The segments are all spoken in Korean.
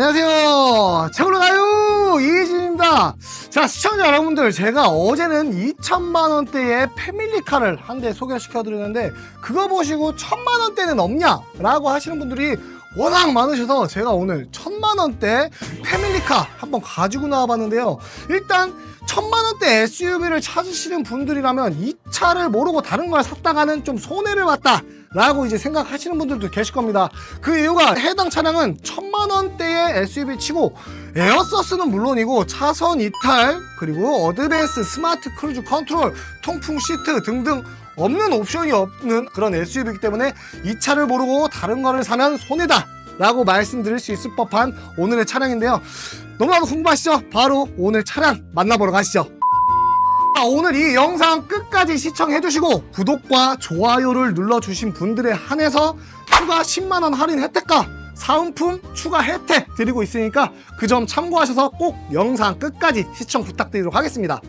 안녕하세요. 차고로 가요 이진입니다. 자 시청자 여러분들 제가 어제는 2천만 원대의 패밀리카를 한 대 소개시켜 드렸는데 그거 보시고 천만 원대는 없냐 라고 하시는 분들이 워낙 많으셔서 제가 오늘 천만 원대 패밀리카 한번 가지고 나와봤는데요. 일단 천만 원대 SUV를 찾으시는 분들이라면 이 차를 모르고 다른 걸 샀다가는 좀 손해를 봤다. 라고 이제 생각하시는 분들도 계실 겁니다. 그 이유가 해당 차량은 천만 원대의 SUV 치고 에어서스는 물론이고 차선 이탈 그리고 어드밴스 스마트 크루즈 컨트롤 통풍 시트 등등 없는 옵션이 없는 그런 SUV이기 때문에 이 차를 모르고 다른 거를 사면 손해다 라고 말씀드릴 수 있을 법한 오늘의 차량인데요 너무나도 궁금하시죠? 바로 오늘 차량 만나보러 가시죠 자, 오늘 이 영상 끝까지 시청해주시고 구독과 좋아요를 눌러주신 분들에 한해서 추가 10만원 할인 혜택과 사은품 추가 혜택 드리고 있으니까 그 점 참고하셔서 꼭 영상 끝까지 시청 부탁드리도록 하겠습니다.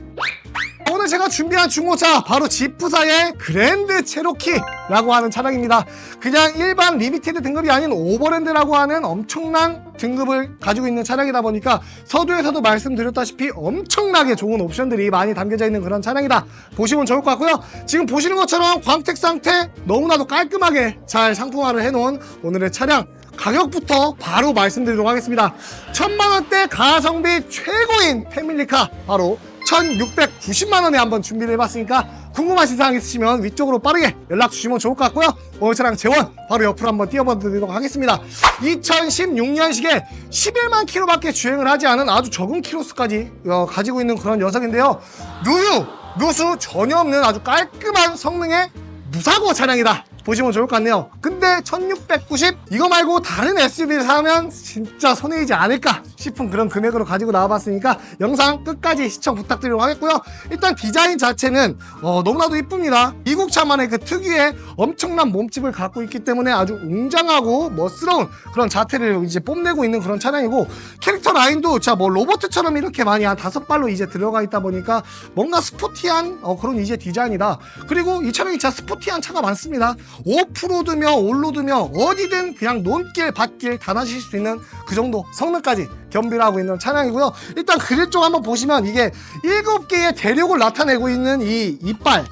오늘 제가 준비한 중고차 바로 지프사의 그랜드 체로키라고 하는 차량입니다. 그냥 일반 리미티드 등급이 아닌 오버랜드라고 하는 엄청난 등급을 가지고 있는 차량이다 보니까 서두에서도 말씀드렸다시피 엄청나게 좋은 옵션들이 많이 담겨져 있는 그런 차량이다. 보시면 좋을 것 같고요. 지금 보시는 것처럼 광택 상태 너무나도 깔끔하게 잘 상품화를 해놓은 오늘의 차량 가격부터 바로 말씀드리도록 하겠습니다. 천만원대 가성비 최고인 패밀리카 바로 1690만 원에 한번 준비를 해봤으니까 궁금하신 사항 있으시면 위쪽으로 빠르게 연락 주시면 좋을 것 같고요. 오늘 차량 재원 바로 옆으로 한번 띄워보도록 하겠습니다. 2016년식에 11만 킬로밖에 주행을 하지 않은 아주 적은 킬로수까지 어, 가지고 있는 그런 녀석인데요. 누유, 누수 전혀 없는 아주 깔끔한 성능의 무사고 차량이다. 보시면 좋을 것 같네요. 근데 1690 이거 말고 다른 SUV를 사면 진짜 손해이지 않을까 싶은 그런 금액으로 가지고 나와봤으니까 영상 끝까지 시청 부탁드리도록 하겠고요. 일단 디자인 자체는 어, 너무나도 이쁩니다. 미국 차만의 그 특유의 엄청난 몸집을 갖고 있기 때문에 아주 웅장하고 멋스러운 그런 자태를 이제 뽐내고 있는 그런 차량이고 캐릭터 라인도 자뭐 로버트처럼 이렇게 많이 한 다섯 발로 이제 들어가 있다 보니까 뭔가 스포티한 어, 그런 이제 디자인이다. 그리고 이 차량이 진짜 스포티한 차가 많습니다. 오프로드며 올로드며 어디든 그냥 논길 밭길 다 나실 수 있는 그 정도 성능까지 겸비를 하고 있는 차량이고요. 일단 그릴 쪽 한번 보시면 이게 일곱 개의 대륙을 나타내고 있는 이 이빨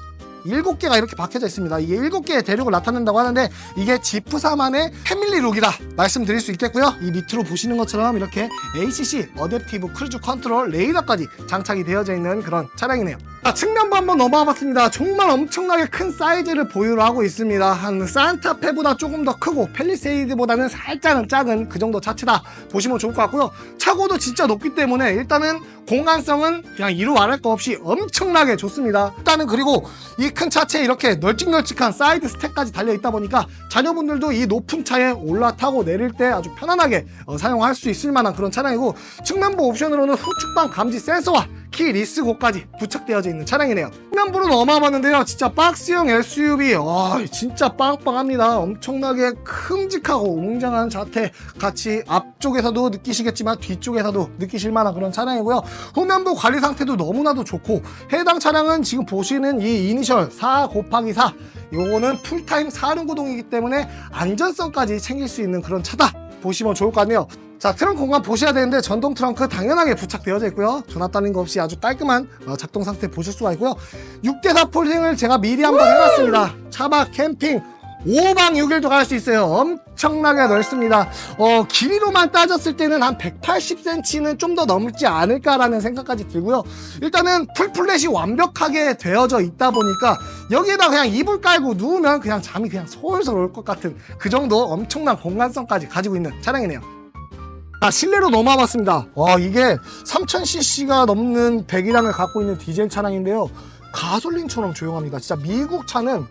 일곱 개가 이렇게 박혀져 있습니다. 이게 일곱 개의 대륙을 나타낸다고 하는데 이게 지프사만의 패밀리 룩이다 말씀드릴 수 있겠고요. 이 밑으로 보시는 것처럼 이렇게 ACC 어댑티브 크루즈 컨트롤 레이더까지 장착이 되어져 있는 그런 차량이네요. 자, 측면부 한번 넘어와 봤습니다. 정말 엄청나게 큰 사이즈를 보유를 하고 있습니다. 한 산타페보다 조금 더 크고 펠리세이드보다는 살짝은 작은 그 정도 차체다 보시면 좋을 것 같고요. 차고도 진짜 높기 때문에 일단은 공간성은 그냥 이루 말할 거 없이 엄청나게 좋습니다. 일단은 그리고 이 큰 차체에 이렇게 널찍널찍한 사이드 스택까지 달려 있다 보니까 자녀분들도 이 높은 차에 올라타고 내릴 때 아주 편안하게 어, 사용할 수 있을 만한 그런 차량이고 측면부 옵션으로는 후측방 감지 센서와 키 리스고까지 부착되어져 있는 차량이네요. 측면부는 어마어마한데요. 진짜 박스형 SUV, 와, 진짜 빵빵합니다. 엄청나게 큼직하고 웅장한 자태 같이 앞쪽에서도 느끼시겠지만 뒤쪽에서도 느끼실 만한 그런 차량이고요. 후면부 관리 상태도 너무나도 좋고 해당 차량은 지금 보시는 이 이니셜 4 곱하기 4 요거는 풀타임 사륜구동이기 때문에 안전성까지 챙길 수 있는 그런 차다. 보시면 좋을 것 같네요. 자 트렁크 공간 보셔야 되는데 전동 트렁크 당연하게 부착되어져 있고요. 전화 따는 거 없이 아주 깔끔한 어, 작동 상태 보실 수가 있고요. 6대4 폴딩을 제가 미리 한번 해봤습니다. 차박 캠핑 5박 6일도 갈 수 있어요. 엄청나게 넓습니다. 어 길이로만 따졌을 때는 한 180cm는 좀 더 넘지 않을까라는 생각까지 들고요. 일단은 풀플랫이 완벽하게 되어져 있다 보니까 여기에다 그냥 이불 깔고 누우면 그냥 잠이 그냥 솔솔 올 것 같은 그 정도 엄청난 공간성까지 가지고 있는 차량이네요 아, 실내로 넘어와 봤습니다. 와, 이게 3000cc가 넘는 배기량을 갖고 있는 디젤 차량인데요. 가솔린처럼 조용합니다. 진짜 미국 차는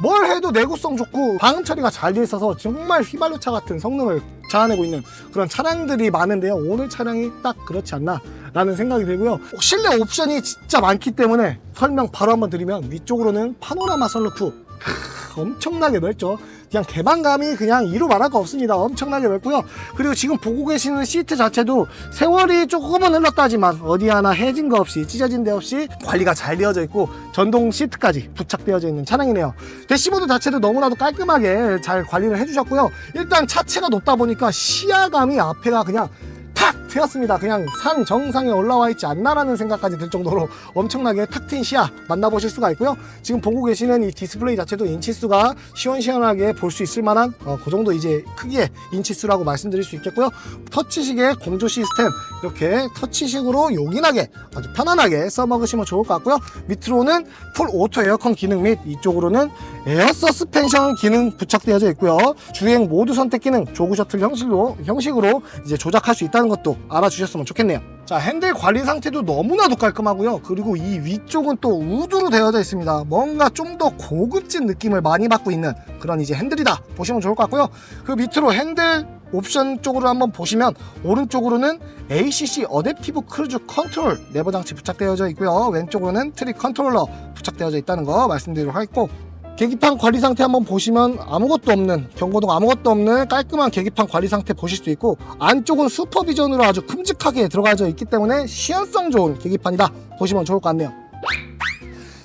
뭘 해도 내구성 좋고 방음 처리가 잘 돼 있어서 정말 휘발유차 같은 성능을 자아내고 있는 그런 차량들이 많은데요. 오늘 차량이 딱 그렇지 않나 라는 생각이 들고요. 실내 옵션이 진짜 많기 때문에 설명 바로 한번 드리면 위쪽으로는 파노라마 선루프 크, 엄청나게 넓죠. 그냥 개방감이 그냥 이루 말할 거 없습니다. 엄청나게 넓고요. 그리고 지금 보고 계시는 시트 자체도 세월이 조금은 흘렀다지만 어디 하나 해진 거 없이 찢어진 데 없이 관리가 잘 되어져 있고 전동 시트까지 부착되어져 있는 차량이네요. 대시보드 자체도 너무나도 깔끔하게 잘 관리를 해주셨고요. 일단 차체가 높다 보니까 시야감이 앞에가 그냥 탁 트였습니다. 그냥 산 정상에 올라와 있지 않나라는 생각까지 들 정도로 엄청나게 탁 트인 시야 만나보실 수가 있고요. 지금 보고 계시는 이 디스플레이 자체도 인치수가 시원시원하게 볼 수 있을 만한 어, 그 정도 이제 크기의 인치수라고 말씀드릴 수 있겠고요. 터치식의 공조 시스템 이렇게 터치식으로 요긴하게 아주 편안하게 써먹으시면 좋을 것 같고요. 밑으로는 풀 오토 에어컨 기능 및 이쪽으로는 에어 서스펜션 기능 부착되어져 있고요. 주행 모드 선택 기능 조그 셔틀 형식으로 형식으로 이제 조작할 수 있다는 것도 알아주셨으면 좋겠네요. 자 핸들 관리 상태도 너무나도 깔끔하고요. 그리고 이 위쪽은 또 우드로 되어져 있습니다. 뭔가 좀 더 고급진 느낌을 많이 받고 있는 그런 이제 핸들이다 보시면 좋을 것 같고요. 그 밑으로 핸들 옵션 쪽으로 한번 보시면 오른쪽으로는 ACC 어댑티브 크루즈 컨트롤 레버 장치 부착되어져 있고요. 왼쪽으로는 트릭 컨트롤러 부착되어져 있다는 거 말씀드리도록 하겠고 계기판 관리 상태 한번 보시면 아무것도 없는 경고등 아무것도 없는 깔끔한 계기판 관리 상태 보실 수 있고 안쪽은 슈퍼비전으로 아주 큼직하게 들어가져 있기 때문에 시연성 좋은 계기판이다 보시면 좋을 것 같네요.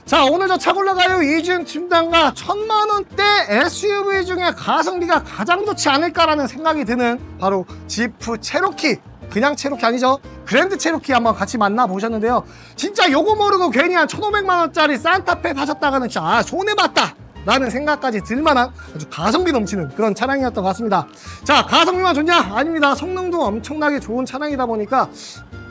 자 오늘 저 차골라가요 이준 팀장과 천만원대 SUV 중에 가성비가 가장 좋지 않을까라는 생각이 드는 바로 지프 체로키 그냥 체로키 아니죠? 그랜드 체로키 한번 같이 만나보셨는데요. 진짜 요거 모르고 괜히 한 1500만원짜리 산타페 사셨다가는 진짜 아 손해봤다! 라는 생각까지 들만한 아주 가성비 넘치는 그런 차량이었던 것 같습니다. 자 가성비만 좋냐? 아닙니다. 성능도 엄청나게 좋은 차량이다 보니까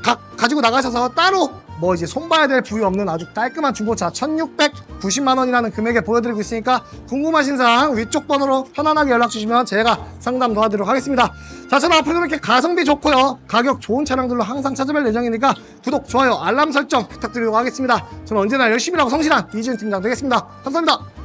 가, 가지고 나가셔서 따로 뭐 이제 손봐야 될 부위 없는 아주 깔끔한 중고차 1690만 원이라는 금액에 보여드리고 있으니까 궁금하신 사항 위쪽 번호로 편안하게 연락 주시면 제가 상담 도와드리도록 하겠습니다. 자 저는 앞으로 이렇게 가성비 좋고요. 가격 좋은 차량들로 항상 찾아뵐 예정이니까 구독 좋아요 알람 설정 부탁드리도록 하겠습니다. 저는 언제나 열심히 하고 성실한 이지은 팀장 되겠습니다. 감사합니다